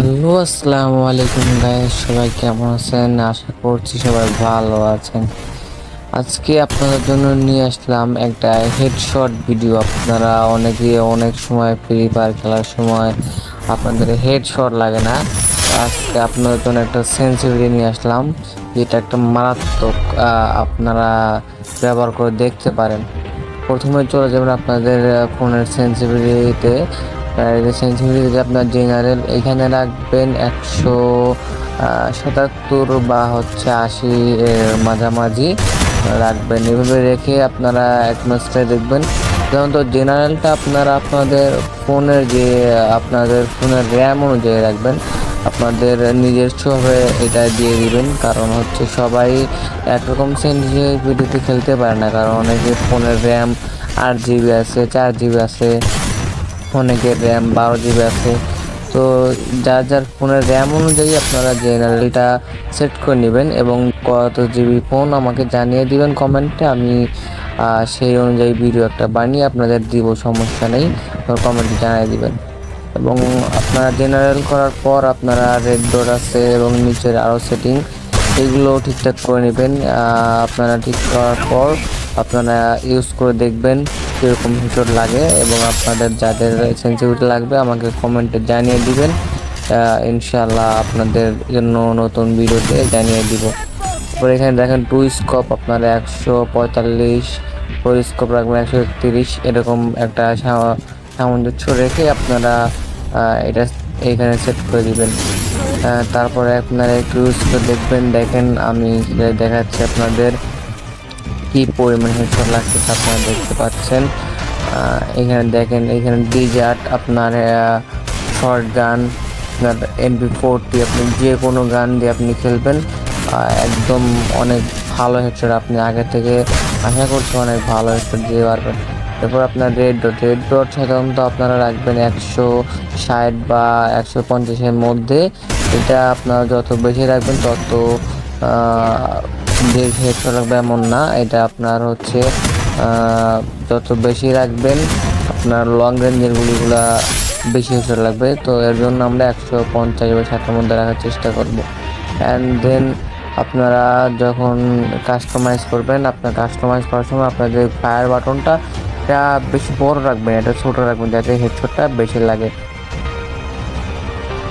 Hello, আসসালামু আলাইকুম guys সবাই কেমন আছেন? আশা করছি সবাই ভালো আছেন। আজকে আপনাদের জন্য নিয়ে আসলাম একটা হেডশট ভিডিও আপনারা অনেকে অনেক সময় ফ্রি ফায়ার খেলার সময় আপনাদের হেডশট লাগে না। আজকে আপনাদের জন্য একটা সেন্সিভিটি নিয়ে আসলাম, যেটা একটা মারাত্মক আপনারা ব্যবহার করে দেখতে পারেন। প্রথমে চলে যাবেন আপনাদের ফোনের সেন্সিভিটিতে সেন্সিভিটিতে আপনার জেনারেল এখানে রাখবেন একশো সাতাত্তর বা হচ্ছে আশি মাঝামাঝি রাখবেন। এভাবে রেখে আপনারা এক দেখবেন। যেমন তো জেনারেলটা আপনারা আপনাদের ফোনের যে, আপনাদের ফোনের র্যাম অনুযায়ী রাখবেন। আপনাদের নিজস্বভাবে এটা দিয়ে দিবেন। কারণ হচ্ছে সবাই একরকম সেন্সিটিভিটিতে খেলতে পারে না। কারণ অনেকে ফোনের র্যাম আট জিবি আছে, চার জিবি আছে। অনেকের র্যাম বারো জিবি আছে। তো যার যার ফোনের র্যাম অনুযায়ী আপনারা জেনারেলটা সেট করে নেবেন এবং কত জিবি ফোন আমাকে জানিয়ে দিবেন কমেন্টে। আমি সেই অনুযায়ী ভিডিও একটা বানিয়ে আপনাদের দিব, সমস্যা নেই। কমেন্টে জানিয়ে দিবেন। এবং আপনারা জেনারেল করার পর আপনারা রেড ডট আছে এবং নিচের আরও সেটিং এগুলো ঠিকঠাক করে নেবেন। আপনারা ঠিক করার পর আপনারা ইউজ করে দেখবেন। কীরকম হিসোর লাগে এবং আপনাদের যাদের সেন্সিটিভিটি লাগবে আমাকে কমেন্টে জানিয়ে দিবেন। ইনশাল্লাহ আপনাদের জন্য নতুন ভিডিওতে জানিয়ে দিব। তারপরে এখানে দেখেন টু স্কোপ আপনারা একশো পঁয়তাল্লিশ ফোর স্কোপ রাখবেন একশো একত্রিশ, এরকম একটা সামঞ্জস্য রেখে আপনারা এটা এখানে সেট করে দিবেন। তারপরে আপনারা একটু দেখবেন, দেখেন আমি দেখাচ্ছি আপনাদের। কি পরিমাণ হেডশট লাগতেছে আপনারা দেখতে পাচ্ছেন। এখানে দেখেন, এখানে ডিজার্ট আপনার শর্ট গান আপনার এমপি ফোরটি আপনি যে কোনো গান দিয়ে আপনি খেলবেন। একদম অনেক ভালো হেডশট আপনি আগে থেকে আশা করছি অনেক ভালো হেডশট দিয়ে পারবেন। এরপর আপনার রেড ডট রেড ডট সাধারণত আপনারা রাখবেন একশো ষাট বা একশো পঞ্চাশের মধ্যে। এটা আপনারা যত বেশি রাখবেন, তত যে হেডশট রাখবে এমন না, এটা আপনার হচ্ছে যত বেশি রাখবেন, আপনার লং রেঞ্জের গুলিগুলা বেশি হেডশট লাগবে। তো এর জন্য আমরা একশো পঞ্চাশ বা ষাটের মধ্যে রাখার চেষ্টা করব। অ্যান্ড দেন আপনারা যখন কাস্টমাইজ করবেন, আপনার কাস্টমাইজ করার সময় আপনার যে ফায়ার বাটনটা এটা বেশি বড় রাখবেন, এটা ছোটো রাখবেন, যাতে হেডশটটা বেশি লাগে।